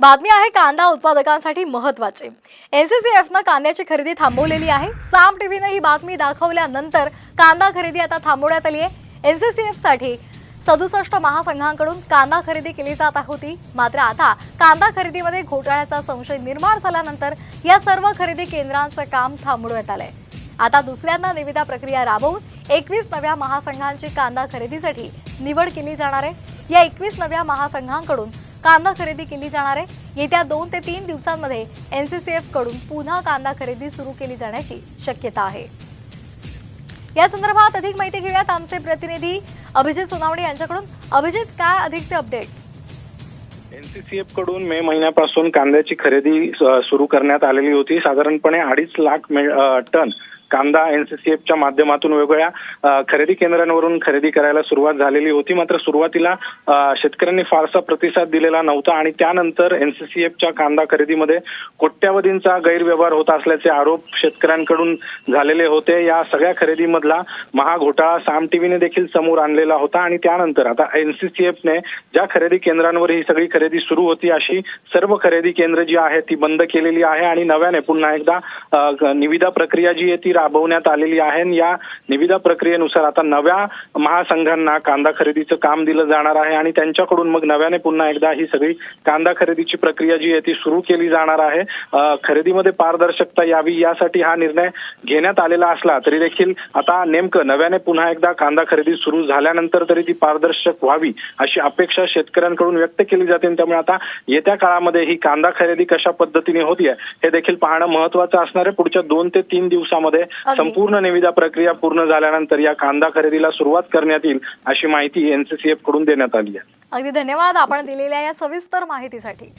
बातमी आहे कांदा उत्पादकांसाठी महत्वाची एनसीसीएफनं कांद्याची खरेदी थांबवलेली आहे. साम टीव्हीनं ही बातमी दाखवल्यानंतर कांदा खरेदी आता थांबवण्यात आली आहे. एनसीसीएफसाठी सदुसष्ट महासंघांकडून कांदा खरेदी केली जात होती. मात्र आता कांदा खरेदीमध्ये घोटाळ्याचा संशय निर्माण झाल्यानंतर या सर्व खरेदी केंद्रांचं काम थांबवण्यात आलंय. आता दुसऱ्यांदा निविदा प्रक्रिया राबवून एकवीस नव्या महासंघांची कांदा खरेदीसाठी निवड केली जाणार आहे. या एकवीस नव्या महासंघांकडून कांदा खरेदी केली जाणार आहे. येत्या दोन ते तीन दिवसांमध्ये एनसीसीएफकडून पुन्हा कांदा खरेदी सुरू केली जाण्याची शक्यता आहे. या संदर्भात अधिक माहिती घेऊयात आमचे प्रतिनिधी अभिजित सोनावणे यांच्याकडून. अभिजित काय अधिकचे अपडेट्स एनसीसीएफकडून मे महिन्यापासून कांद्याची खरेदी सुरू करण्यात आलेली होती. साधारणपणे अडीच लाख टन कांदा एनसीसीएफच्या माध्यमातून वेगवेगळ्या खरेदी केंद्रांवरून खरेदी करायला सुरुवात झालेली होती. मात्र सुरुवातीला शेतकऱ्यांनी फारसा प्रतिसाद दिलेला नव्हता आणि त्यानंतर एनसीसीएफच्या कांदा खरेदीमध्ये कोट्यावधींचा गैरव्यवहार होत असल्याचे आरोप शेतकऱ्यांकडून झालेले होते. या सगळ्या खरेदीमधला महाघोटाळा साम टीव्हीने देखील समोर आणलेला होता आणि त्यानंतर आता एनसीसीएफने ज्या खरेदी केंद्रांवर ही सगळी खरेदी सुरू होती अशी सर्व खरेदी केंद्र जी आहे ती बंद केलेली आहे आणि नव्याने पुन्हा एकदा निविदा प्रक्रिया जी आहे ती राबवण्यात आलेली आहे या निविदा प्रक्रियेनुसार आता नव्या महासंघांना कांदा खरेदीचं काम दिलं जाणार आहे आणि त्यांच्याकडून मग नव्याने पुन्हा एकदा ही सगळी कांदा खरेदीची प्रक्रिया जी आहे ती सुरू केली जाणार आहे. खरेदीमध्ये पारदर्शकता यावी यासाठी हा निर्णय घेण्यात आलेला असला तरी देखील आता नेमकं नव्याने पुन्हा एकदा कांदा खरेदी सुरू झाल्यानंतर तरी ती पारदर्शक व्हावी अशी अपेक्षा शेतकऱ्यांकडून व्यक्त केली जाते त्यामुळे आता येत्या काळामध्ये ही कांदा खरेदी कशा पद्धतीने होतीये हे देखील पाहणं महत्वाचं असणार आहे. पुढच्या दोन ते तीन दिवसामध्ये संपूर्ण निविदा प्रक्रिया पूर्ण झाल्यानंतर या कांदा खरेदीला सुरुवात करण्यात येईल अशी माहिती एनसीसीएफकडून देण्यात आली आहे. अगदी धन्यवाद आपण दिलेल्या या सविस्तर माहितीसाठी.